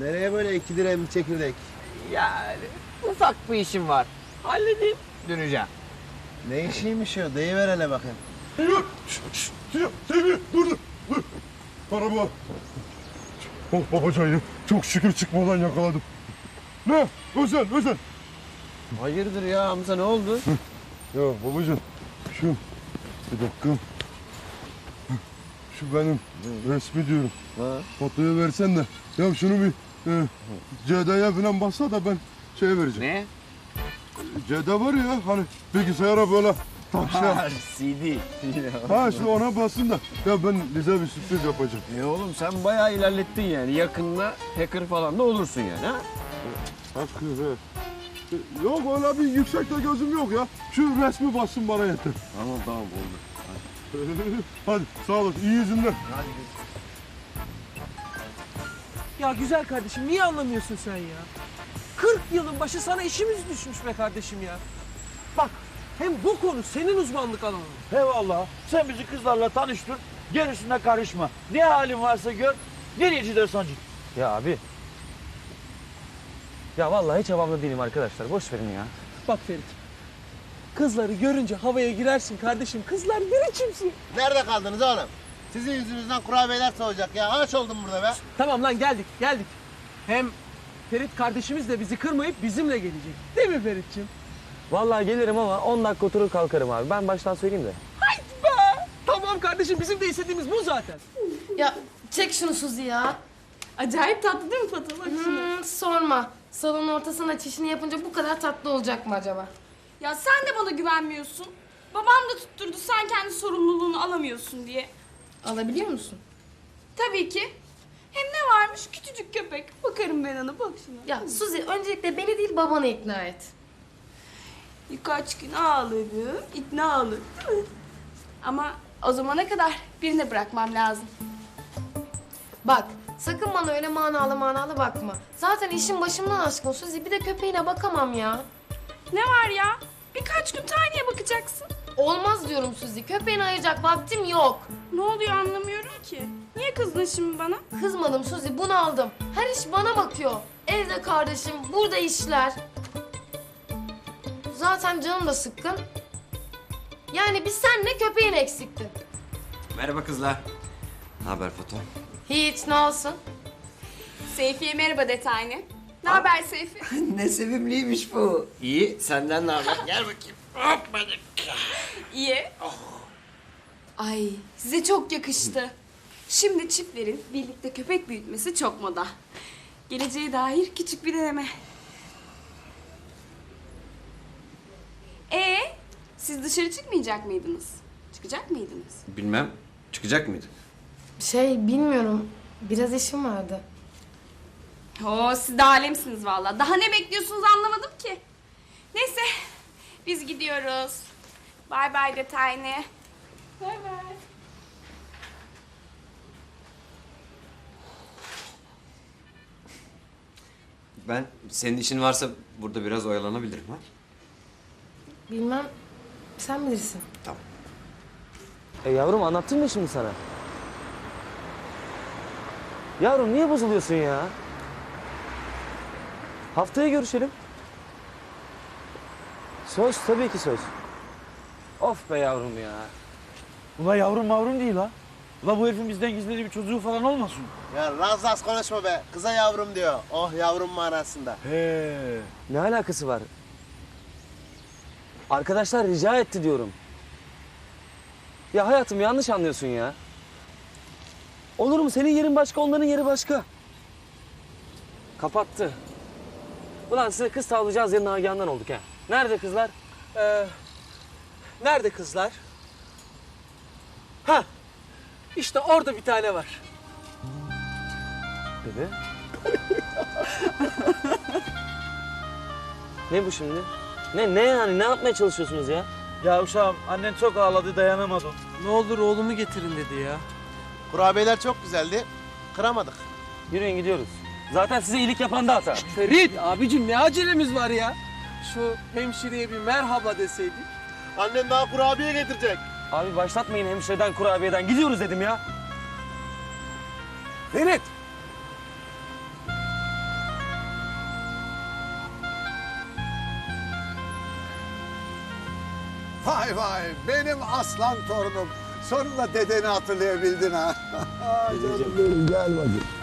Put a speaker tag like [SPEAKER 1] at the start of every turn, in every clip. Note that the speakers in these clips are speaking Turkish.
[SPEAKER 1] Nereye böyle iki liraya bir çekirdek?
[SPEAKER 2] Yani ufak bir işim var. Halledeyim döneceğim.
[SPEAKER 1] Ne işiymiş o? Deyiver hele bakayım.
[SPEAKER 3] Sevgi dur dur. dur. Araba. Oh babacan çok şükür çıkmadan yakaladım. Ne? Özel özel.
[SPEAKER 1] Hayırdır ya Hamza ne oldu?
[SPEAKER 3] Ya babacan şu bir dakika. Şu benim resmi diyorum.
[SPEAKER 1] Ha?
[SPEAKER 3] Fotoyu versen de. Ya şunu bir e, CD'ye falan bassa da ben şey vereceğim.
[SPEAKER 2] Ne?
[SPEAKER 3] CD var ya hani bilgisayara böyle takacağım.
[SPEAKER 1] CD.
[SPEAKER 3] ha işte ona basın da. Ya ben bize bir sürpriz yapacağım.
[SPEAKER 2] E oğlum sen bayağı ilerlettin yani. Yakında hacker falan da olursun yani ha?
[SPEAKER 3] Hakkı he. Yok öyle bir yüksekte gözüm yok ya. Şu resmi bassın bana yeter.
[SPEAKER 2] Tamam tamam oldu.
[SPEAKER 3] Hadi sağ olasın. İyi yüzünden.
[SPEAKER 4] Ya güzel kardeşim niye anlamıyorsun sen ya? 40 yılın başı sana işimiz düşmüş be kardeşim ya. Bak hem bu konu senin uzmanlık alanın.
[SPEAKER 5] Eyvallah. Sen bizi kızlarla tanıştır. Gerisine karışma. Ne halin varsa gör. Nereye gidersen git.
[SPEAKER 6] Ya abi. Ya vallahi hiç havamda değilim arkadaşlar. Boş verin ya.
[SPEAKER 4] Bak Ferit. Kızları görünce havaya girersin kardeşim. Kızlar bir içimsin.
[SPEAKER 1] Nerede kaldınız oğlum? Sizin yüzünüzden kurabiyeler soğuyacak ya. Aç oldum burada be.
[SPEAKER 4] Tamam lan geldik geldik. Hem Ferit kardeşimiz de bizi kırmayıp bizimle gelecek. Değil mi Ferit'ciğim?
[SPEAKER 6] Vallahi gelirim ama 10 dakika oturur kalkarım abi. Ben baştan söyleyeyim de.
[SPEAKER 4] Be! Tamam kardeşim bizim de istediğimiz bu zaten.
[SPEAKER 7] Ya çek şunu Suzi ya.
[SPEAKER 8] Acayip tatlı değil mi Fatma? Bak şuna.
[SPEAKER 7] Hmm, sorma. Salonun ortasına çişini yapınca bu kadar tatlı olacak mı acaba?
[SPEAKER 8] Ya sen de bana güvenmiyorsun. Babam da tutturdu sen kendi sorumluluğunu alamıyorsun diye.
[SPEAKER 7] Alabiliyor musun?
[SPEAKER 8] Tabii ki. Hem ne varmış küçücük köpek. Bakarım ben ona bak şuna.
[SPEAKER 7] Ya Suzi öncelikle beni değil babanı ikna et.
[SPEAKER 8] Birkaç gün ağlarım, ikna olur değil mi? Ama o zamana kadar birine bırakmam lazım.
[SPEAKER 7] Bak sakın bana öyle manalı manalı bakma. Zaten işin başımdan aşkın Suzi bir de köpeğine bakamam ya.
[SPEAKER 8] Ne var ya? Birkaç gün Tiny'e bakacaksın.
[SPEAKER 7] Olmaz diyorum Suzi. Köpeğini ayıracak vaktim yok.
[SPEAKER 8] Ne oluyor anlamıyorum ki. Niye kızdın şimdi bana?
[SPEAKER 7] Kızmadım Suzi bunu aldım. Her iş bana bakıyor. Evde kardeşim, burada işler. Zaten canım da sıkkın. Yani biz senle köpeğin eksikti.
[SPEAKER 9] Merhaba kızlar. Ne haber Foto?
[SPEAKER 7] Hiç ne olsun.
[SPEAKER 8] Seyfi'ye merhaba de Tiny. Ne haber Seyfi?
[SPEAKER 9] ne sevimliymiş bu. İyi, senden ne haber? Gel bakayım. Hoppa.
[SPEAKER 8] İyi. Ay size çok yakıştı. Şimdi çiftlerin birlikte köpek büyütmesi çok moda. Geleceğe dair küçük bir deneme. Ee, siz dışarı çıkmayacak mıydınız? Çıkacak mıydınız?
[SPEAKER 9] Bilmem, çıkacak mıydı?
[SPEAKER 7] Şey bilmiyorum. Biraz işim vardı.
[SPEAKER 8] Oo, siz de alemsiniz vallahi. Daha ne bekliyorsunuz anlamadım ki. Neyse, biz gidiyoruz. Bye bye de Tiny. Bye bye.
[SPEAKER 9] Ben, senin işin varsa burada biraz oyalanabilirim ha?
[SPEAKER 7] Bilmem. Sen bilirsin.
[SPEAKER 9] Tamam.
[SPEAKER 6] E yavrum anlattım mı şimdi sana? Yavrum niye bozuluyorsun ya? Haftaya görüşelim. Söz tabii ki söz. Of be yavrum ya.
[SPEAKER 5] Ula yavrum mavrum değil ha. Ula bu herifin bizden gizlediği bir çocuğu falan olmasın?
[SPEAKER 1] Ya raz raz konuşma be. Kıza yavrum diyor. Oh yavrum manasında.
[SPEAKER 5] He.
[SPEAKER 6] Ne alakası var? Arkadaşlar rica etti diyorum. Ya hayatım yanlış anlıyorsun ya. Olur mu? Senin yerin başka, onların yeri başka. Kapattı. Ulan size kız tavlayacağız ya Nagihan'dan olduk ha. Nerede kızlar?
[SPEAKER 4] Ee, nerede kızlar? Ha, işte orada bir tane var.
[SPEAKER 6] Dedi. ne bu şimdi? Ne ne yani? Ne yapmaya çalışıyorsunuz ya?
[SPEAKER 5] Ya uşağım annen çok ağladı dayanamadı.
[SPEAKER 4] Ne olur oğlumu getirin dedi ya.
[SPEAKER 1] Kurabiyeler çok güzeldi. Kıramadık.
[SPEAKER 6] Yürüyün gidiyoruz. Zaten size iyilik yapan da atar.
[SPEAKER 4] Ferit abicim ne acelemiz var ya? Şu hemşireye bir merhaba deseydik.
[SPEAKER 1] Annem daha kurabiye getirecek.
[SPEAKER 6] Abi başlatmayın hemşireden kurabiyeden. Gidiyoruz dedim ya.
[SPEAKER 4] Ferit!
[SPEAKER 10] Vay vay benim aslan torunum. Sonunda dedeni hatırlayabildin ha. Gel bakayım.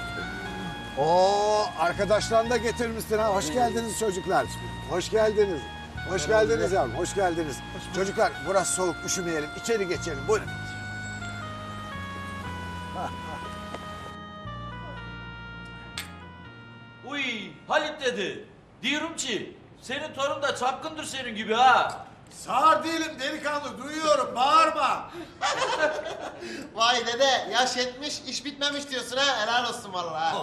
[SPEAKER 10] Oo arkadaşlarını da getirmişsin ha. Hoş geldiniz çocuklar. Hoş geldiniz. Hoş geldiniz abi. Hoş geldiniz. Çocuklar burası soğuk üşümeyelim. İçeri geçelim. Buyurun.
[SPEAKER 5] Uy Halit dedi. Diyorum ki senin torun da çapkındır senin gibi ha.
[SPEAKER 10] Sağır değilim delikanlı. Duyuyorum. Bağırma.
[SPEAKER 1] Vay dede yaş yetmiş iş bitmemiş diyorsun ha helal olsun vallahi.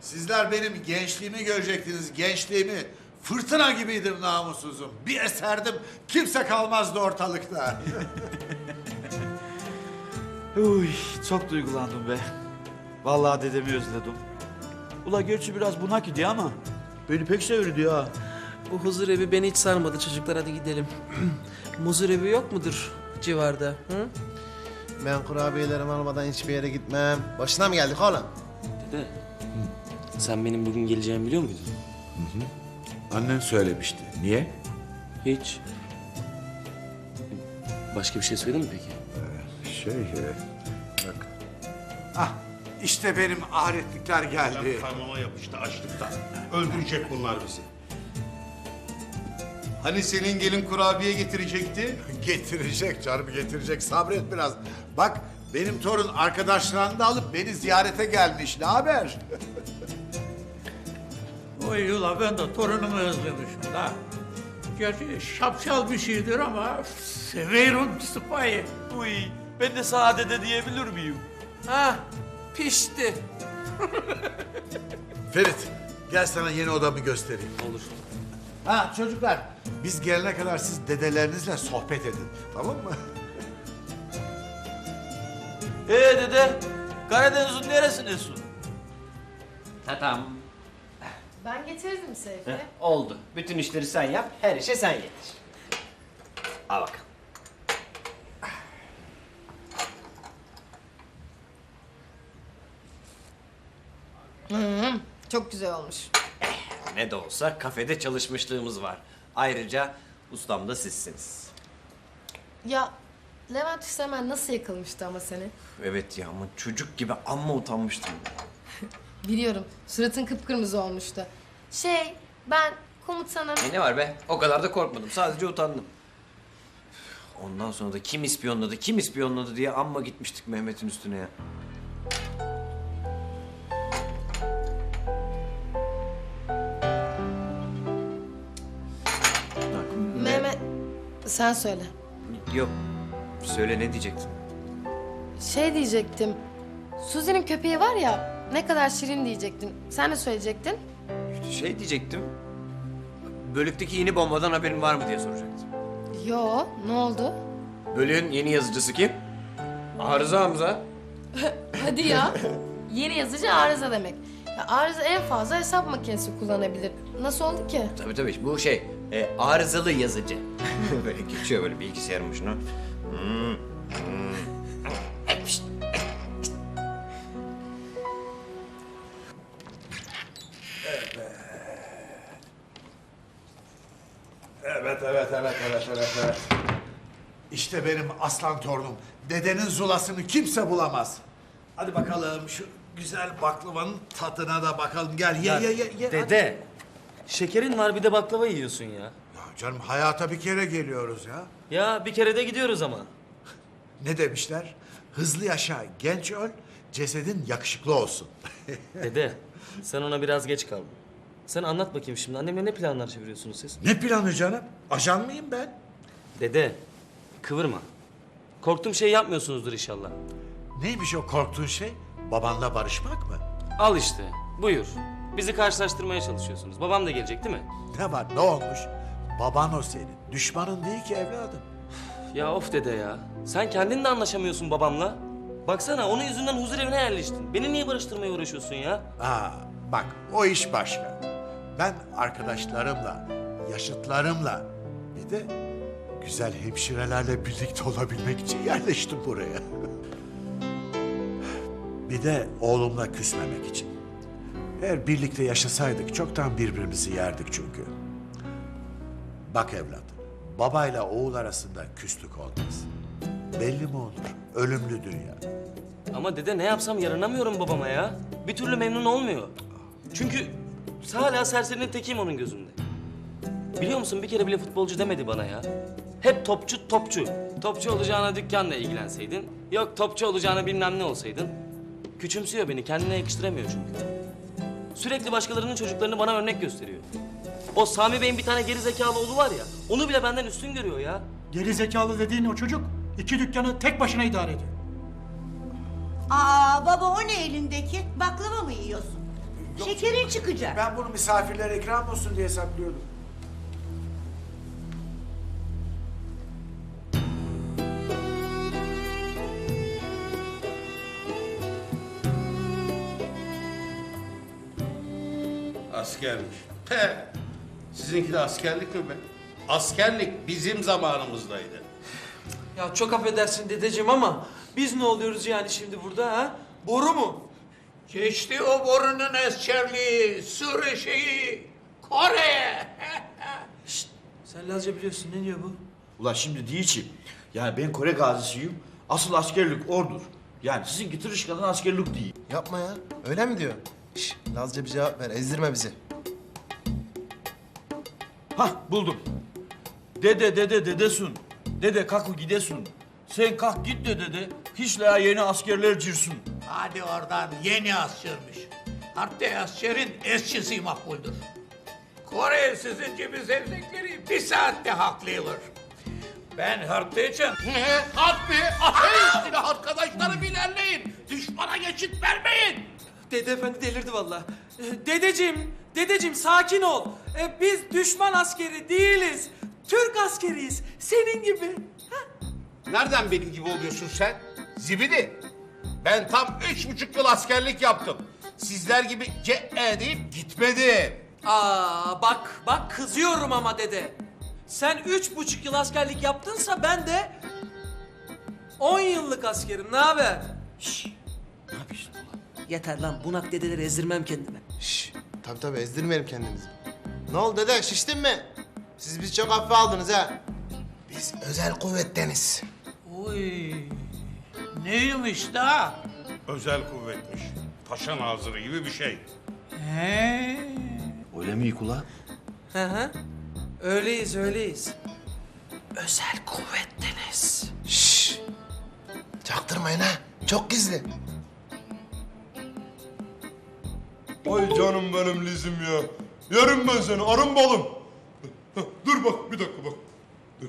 [SPEAKER 10] Sizler benim gençliğimi görecektiniz. Gençliğimi. Fırtına gibiydim namussuzum. Bir eserdim. Kimse kalmazdı ortalıkta.
[SPEAKER 5] Uy çok duygulandım be. Vallahi dedemi özledim. Ula gerçi biraz bunak idi ama beni pek sevirdi ha.
[SPEAKER 4] Bu huzur evi beni hiç sarmadı çocuklar hadi gidelim. Muzur evi yok mudur civarda? Hı?
[SPEAKER 1] Ben kurabiyelerimi almadan hiçbir yere gitmem. Başına mı geldik oğlum?
[SPEAKER 6] Dede, sen benim bugün geleceğimi biliyor muydun?
[SPEAKER 10] Annen söylemişti. Niye?
[SPEAKER 6] Hiç. Başka bir şey söyledin mi peki?
[SPEAKER 10] Şey, e, bak. Ah, işte benim ahiretlikler geldi.
[SPEAKER 3] Karnıma yapıştı açlıktan. Öldürecek bunlar bizi. Hani senin gelin kurabiye getirecekti?
[SPEAKER 10] Getirecek canım, getirecek. Sabret biraz. Bak, benim torun arkadaşlarını da alıp beni ziyarete gelmiş. Ne haber?
[SPEAKER 11] Oy ula ben de torunumu özlemişim da. Gerçi şapşal bir şeydir ama severim sıpayı.
[SPEAKER 5] Uy ben de sana dede diyebilir miyim?
[SPEAKER 4] Ha pişti.
[SPEAKER 10] Ferit, gel sana yeni odamı göstereyim.
[SPEAKER 6] Olur.
[SPEAKER 10] Ha çocuklar, biz gelene kadar siz dedelerinizle sohbet edin. Tamam mı?
[SPEAKER 5] Ee dede Karadeniz'in neresindesin?
[SPEAKER 9] Tamam.
[SPEAKER 7] Ben getirdim Seyfi.
[SPEAKER 9] Oldu. Bütün işleri sen yap, her işe sen yetiş. Al bakalım.
[SPEAKER 7] Çok güzel olmuş.
[SPEAKER 9] Ne de olsa kafede çalışmışlığımız var. Ayrıca ustam da sizsiniz.
[SPEAKER 7] Ya Levent Üstemen nasıl yakılmıştı ama seni?
[SPEAKER 9] Evet ya ama çocuk gibi amma utanmıştım.
[SPEAKER 7] Biliyorum. Suratın kıpkırmızı olmuştu. Şey, ben komutanım.
[SPEAKER 9] E ne var be? O kadar da korkmadım. Sadece utandım. Ondan sonra da kim ispiyonladı, kim ispiyonladı diye amma gitmiştik Mehmet'in üstüne ya.
[SPEAKER 7] Sen söyle.
[SPEAKER 9] Yok. Söyle ne diyecektin?
[SPEAKER 7] Şey diyecektim. Suzi'nin köpeği var ya, ne kadar şirin diyecektin. Sen ne söyleyecektin?
[SPEAKER 9] Şey diyecektim. Bölükteki yeni bombadan haberin var mı diye soracaktım.
[SPEAKER 7] Yo, ne oldu?
[SPEAKER 9] Bölüğün yeni yazıcısı kim? Arıza Hamza.
[SPEAKER 7] Hadi ya. Yeni yazıcı arıza demek. Ya arıza en fazla hesap makinesi kullanabilir. Nasıl oldu ki?
[SPEAKER 9] Tabii tabii bu şey e, arızalı yazıcı. böyle geçiyor böyle bilgisayarın başına. Hmm, hmm.
[SPEAKER 10] Evet, evet, evet, evet, evet, evet. İşte benim aslan torunum. Dedenin zulasını kimse bulamaz. Hadi bakalım şu güzel baklavanın tadına da bakalım. Gel ye ye ye. ye.
[SPEAKER 6] Dede, şekerin var bir de baklava yiyorsun ya.
[SPEAKER 10] Ya canım hayata bir kere geliyoruz ya.
[SPEAKER 6] Ya bir kere de gidiyoruz ama.
[SPEAKER 10] Ne demişler? Hızlı yaşa, genç öl, cesedin yakışıklı olsun.
[SPEAKER 6] Dede, sen ona biraz geç kaldın. Sen anlat bakayım şimdi. Annemle ne planlar çeviriyorsunuz siz?
[SPEAKER 10] ne planı canım? Ajan mıyım ben?
[SPEAKER 6] Dede, kıvırma. Korktuğum şey yapmıyorsunuzdur inşallah.
[SPEAKER 10] Neymiş o korktuğun şey? Babanla barışmak mı?
[SPEAKER 6] Al işte, buyur. Bizi karşılaştırmaya çalışıyorsunuz. Babam da gelecek değil mi?
[SPEAKER 10] Ne var, ne olmuş? Baban o senin. Düşmanın değil ki evladım.
[SPEAKER 6] Ya of dede ya. Sen kendin de anlaşamıyorsun babamla. Baksana onun yüzünden huzur evine yerleştin. Beni niye barıştırmaya uğraşıyorsun ya?
[SPEAKER 10] Aa, bak o iş başka. Ben arkadaşlarımla, yaşıtlarımla bir de güzel hemşirelerle birlikte olabilmek için yerleştim buraya. bir de oğlumla küsmemek için. Eğer birlikte yaşasaydık çoktan birbirimizi yerdik çünkü. Bak evlat, babayla oğul arasında küslük olmaz. Belli mi olur? Ölümlü dünya.
[SPEAKER 6] Ama dede ne yapsam yaranamıyorum babama ya. Bir türlü memnun olmuyor. Çünkü hala serserinin tekiyim onun gözünde. Biliyor musun bir kere bile futbolcu demedi bana ya. Hep topçu topçu. Topçu olacağına dükkanla ilgilenseydin. Yok topçu olacağına bilmem ne olsaydın. Küçümsüyor beni kendine yakıştıramıyor çünkü. Sürekli başkalarının çocuklarını bana örnek gösteriyor. O Sami Bey'in bir tane geri zekalı oğlu var ya. Onu bile benden üstün görüyor ya.
[SPEAKER 11] Geri zekalı dediğin o çocuk iki dükkanı tek başına idare ediyor.
[SPEAKER 12] Aa baba o ne elindeki? Baklava mı yiyorsun? Şekerin çıkacak.
[SPEAKER 10] Ben bunu misafirlere ikram olsun diye saklıyordum.
[SPEAKER 13] Askermiş. He. Sizinki de askerlik mi be? Askerlik bizim zamanımızdaydı.
[SPEAKER 4] Ya çok affedersin dedeciğim ama biz ne oluyoruz yani şimdi burada ha? Boru mu?
[SPEAKER 11] Geçti o borunun eskerliği, sürü şeyi, Kore'ye.
[SPEAKER 4] Sen Lazca biliyorsun ne diyor bu?
[SPEAKER 5] Ulan şimdi değil ki. Yani ben Kore gazisiyim. Asıl askerlik ordur. Yani sizinki tırışkadan askerlik değil.
[SPEAKER 1] Yapma ya. Öyle mi diyor? Şş, Lazca bir cevap ver. Ezdirme bizi.
[SPEAKER 5] Hah buldum. Dede dede dedesun. Dede kalk gidesun. Sen kalk git de dede. Hiç la yeni askerler cirsun.
[SPEAKER 11] Hadi oradan yeni askermiş. Hatta askerin eşçisi makbuldür. Kore sizin gibi zevzekleri bir saatte haklıyorlar. Ben harpte için...
[SPEAKER 13] He, harp mi? Ateş üstüne arkadaşlarım ilerleyin. Düşmana geçit vermeyin.
[SPEAKER 4] Dede efendi delirdi vallahi. Ee, Dedeciğim, dedeciğim sakin ol. Ee, biz düşman askeri değiliz. Türk askeriyiz. Senin gibi.
[SPEAKER 13] Nereden benim gibi oluyorsun sen? Zibidi. Ben tam üç buçuk yıl askerlik yaptım. Sizler gibi ce deyip gitmedim.
[SPEAKER 4] Aa bak bak kızıyorum ama dede. Sen üç buçuk yıl askerlik yaptınsa ben de on yıllık askerim. Ne haber?
[SPEAKER 5] Ulan?
[SPEAKER 4] Yeter lan bunak dedeleri ezdirmem kendime.
[SPEAKER 1] Şş, tabii tabii ezdirmeyelim kendimizi. Ne oldu dede şiştin mi? Siz biz çok hafife aldınız ha. Biz özel kuvvetteniz.
[SPEAKER 11] Oy. Neymiş da?
[SPEAKER 13] Özel kuvvetmiş. Paşa nazırı gibi bir şey.
[SPEAKER 11] He.
[SPEAKER 5] Öyle mi ulan?
[SPEAKER 4] Hı hı. Öyleyiz öyleyiz. Özel kuvvetteniz.
[SPEAKER 1] Şşş. Çaktırmayın ha. Çok gizli.
[SPEAKER 3] Ay canım benim Lizim ya. Yerim ben seni arın balım. Dur bak bir dakika bak. Dur.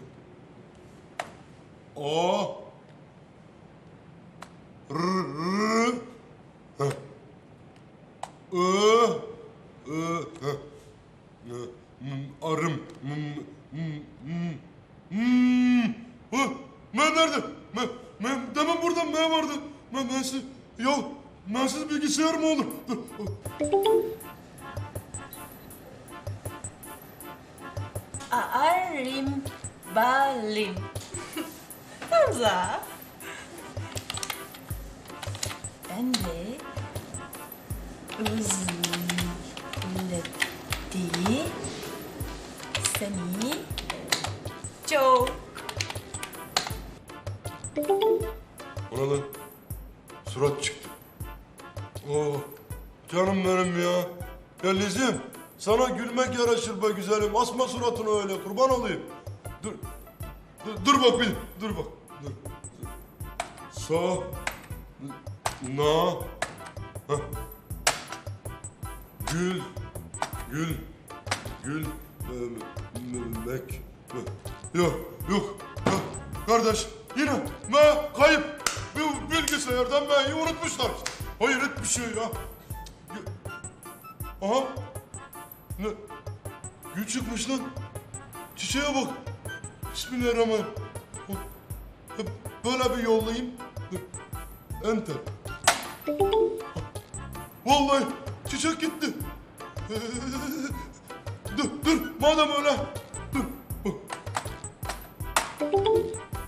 [SPEAKER 3] A. R. R. Heh. I. I. Heh. Ne? M- Arım. M- m- m- m- Hı? Ben nerede? Ben, ben, demin burada ne vardı? Ben, bensiz, ya bensiz bilgisayar mı olur? Dur.
[SPEAKER 12] Arim balim. Hamza. Ben de
[SPEAKER 3] sana gülmek yaraşır be güzelim. Asma suratını öyle kurban olayım. Dur. Dur, dur bak bir. Dur bak. Dur. Sağ. Na. Heh. Gül. Gül. Gül. Mek. Yok. Yok. Kardeş yine me kayıp. Bu bilgisayardan me'yi unutmuşlar. Hayret bir şey ya. Aha. Ne? Gül çıkmış lan. Çiçeğe bak. Bismillahirrahmanirrahim. Böyle bir yollayayım. Enter. Vallahi çiçek gitti. Dur, dur. Madem öyle. Dur.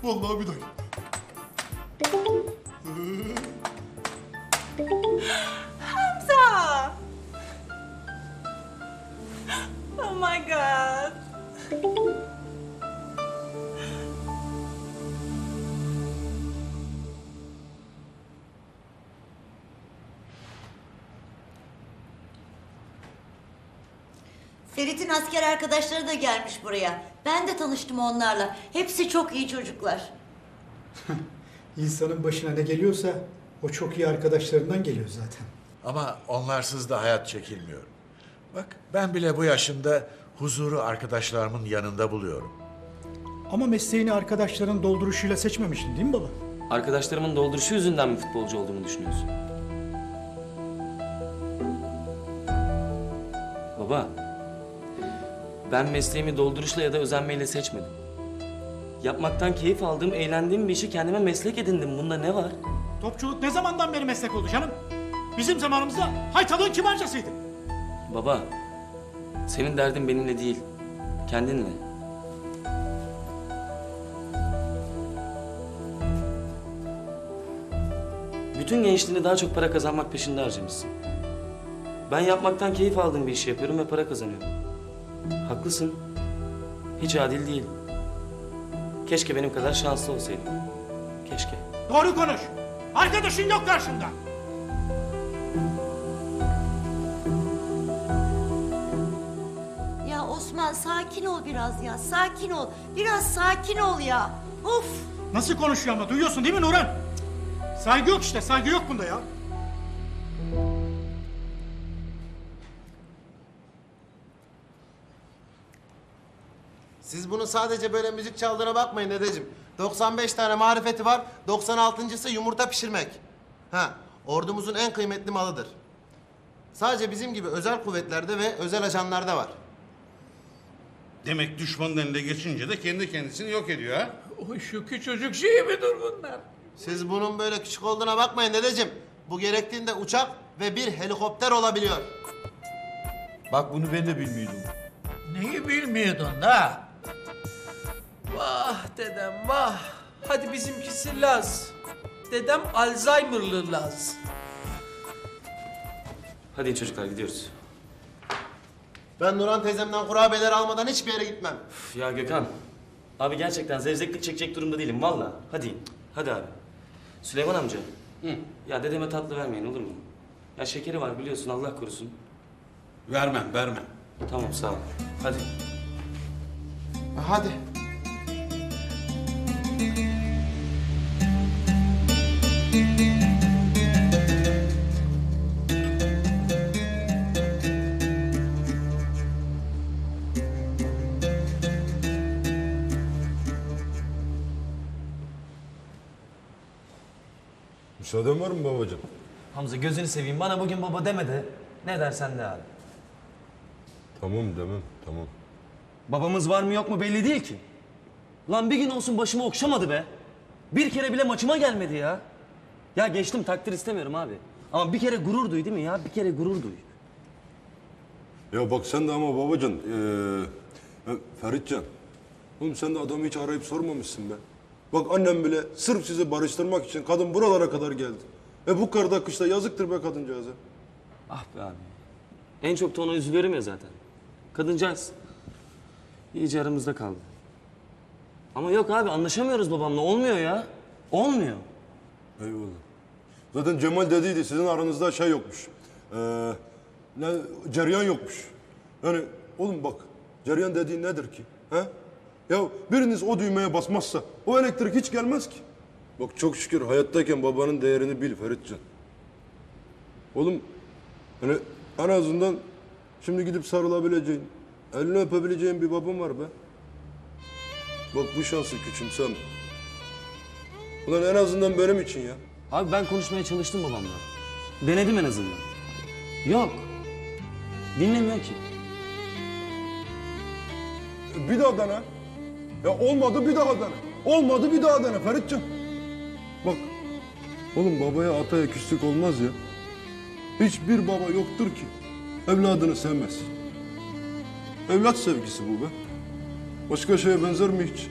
[SPEAKER 3] Vallahi bir dakika.
[SPEAKER 12] Arkadaşları da gelmiş buraya. Ben de tanıştım onlarla. Hepsi çok iyi çocuklar.
[SPEAKER 14] İnsanın başına ne geliyorsa o çok iyi arkadaşlarından geliyor zaten.
[SPEAKER 15] Ama onlarsız da hayat çekilmiyor. Bak ben bile bu yaşımda huzuru arkadaşlarımın yanında buluyorum.
[SPEAKER 14] Ama mesleğini arkadaşların dolduruşuyla seçmemiştin değil mi baba?
[SPEAKER 6] Arkadaşlarımın dolduruşu yüzünden mi futbolcu olduğumu düşünüyorsun? Baba, ben mesleğimi dolduruşla ya da özenmeyle seçmedim. Yapmaktan keyif aldığım, eğlendiğim bir işi kendime meslek edindim. Bunda ne var?
[SPEAKER 14] Topçuluk ne zamandan beri meslek oldu canım? Bizim zamanımızda haytalığın kibarcasıydı.
[SPEAKER 6] Baba, senin derdin benimle değil, kendinle. Bütün gençliğini daha çok para kazanmak peşinde harcamışsın. Ben yapmaktan keyif aldığım bir işi yapıyorum ve para kazanıyorum. Haklısın. Hiç adil değil. Keşke benim kadar şanslı olsaydım. Keşke.
[SPEAKER 14] Doğru konuş. Arkadaşın yok karşında.
[SPEAKER 12] Ya Osman sakin ol biraz ya. Sakin ol. Biraz sakin ol ya. Of.
[SPEAKER 14] Nasıl konuşuyor ama duyuyorsun değil mi Nurhan? Saygı yok işte saygı yok bunda ya.
[SPEAKER 1] Siz bunu sadece böyle müzik çaldığına bakmayın dedeciğim. 95 tane marifeti var. 96.sı yumurta pişirmek. Ha, ordumuzun en kıymetli malıdır. Sadece bizim gibi özel kuvvetlerde ve özel ajanlarda var.
[SPEAKER 13] Demek düşmanın eline geçince de kendi kendisini yok ediyor ha?
[SPEAKER 11] O şu küçücük şey midir bunlar?
[SPEAKER 1] Siz bunun böyle küçük olduğuna bakmayın dedeciğim. Bu gerektiğinde uçak ve bir helikopter olabiliyor.
[SPEAKER 5] Bak bunu ben de bilmiyordum.
[SPEAKER 11] Neyi bilmiyordun ha? Vah dedem vah. Hadi bizimkisi Laz. Dedem Alzheimer'lı Laz.
[SPEAKER 6] Hadi çocuklar gidiyoruz.
[SPEAKER 1] Ben Nurhan teyzemden kurabiyeler almadan hiçbir yere gitmem.
[SPEAKER 6] Üf ya Gökhan. Abi gerçekten zevzeklik çekecek durumda değilim valla. Hadi. Hadi abi. Süleyman amca. Ya dedeme tatlı vermeyin olur mu? Ya şekeri var biliyorsun Allah korusun.
[SPEAKER 13] Vermem, vermem.
[SPEAKER 6] Tamam sağ ol. Hadi.
[SPEAKER 1] Hadi.
[SPEAKER 3] Müsaaden var mı babacığım?
[SPEAKER 9] Hamza gözünü seveyim bana bugün baba deme de. Ne dersen de abi.
[SPEAKER 3] Tamam demem, tamam.
[SPEAKER 6] Babamız var mı yok mu belli değil ki. Lan bir gün olsun başımı okşamadı be. Bir kere bile maçıma gelmedi ya. Ya geçtim takdir istemiyorum abi. Ama bir kere gurur duy değil mi ya? Bir kere gurur duy.
[SPEAKER 3] Ya bak sen de ama babacan, ee, e, Feritcan. Oğlum sen de adamı hiç arayıp sormamışsın be. Bak annem bile sırf sizi barıştırmak için kadın buralara kadar geldi. E bu karda kışta yazıktır be kadıncağıza.
[SPEAKER 6] Ah be abi. En çok da ona üzülüyorum ya zaten. Kadıncağız. İyice aramızda kaldı. Ama yok abi anlaşamıyoruz babamla. Olmuyor ya. Olmuyor.
[SPEAKER 3] Eyvallah. Zaten Cemal dediydi sizin aranızda şey yokmuş. Ee, ne, ceryan yokmuş. Yani oğlum bak ceryan dediğin nedir ki? He? Ya biriniz o düğmeye basmazsa o elektrik hiç gelmez ki. Bak çok şükür hayattayken babanın değerini bil Feritcan. Oğlum hani en azından şimdi gidip sarılabileceğin, elini öpebileceğin bir babam var be. Bak bu şansı küçümseme. Ulan en azından benim için ya.
[SPEAKER 6] Abi ben konuşmaya çalıştım babamla. Denedim en azından. Yok. Dinlemiyor ki.
[SPEAKER 3] Bir daha dene. Ya olmadı bir daha dene. Olmadı bir daha dene Feritcan. Bak. Oğlum babaya ataya küslük olmaz ya. Hiçbir baba yoktur ki evladını sevmez. Evlat sevgisi bu be. Başka şeye benzer mi hiç?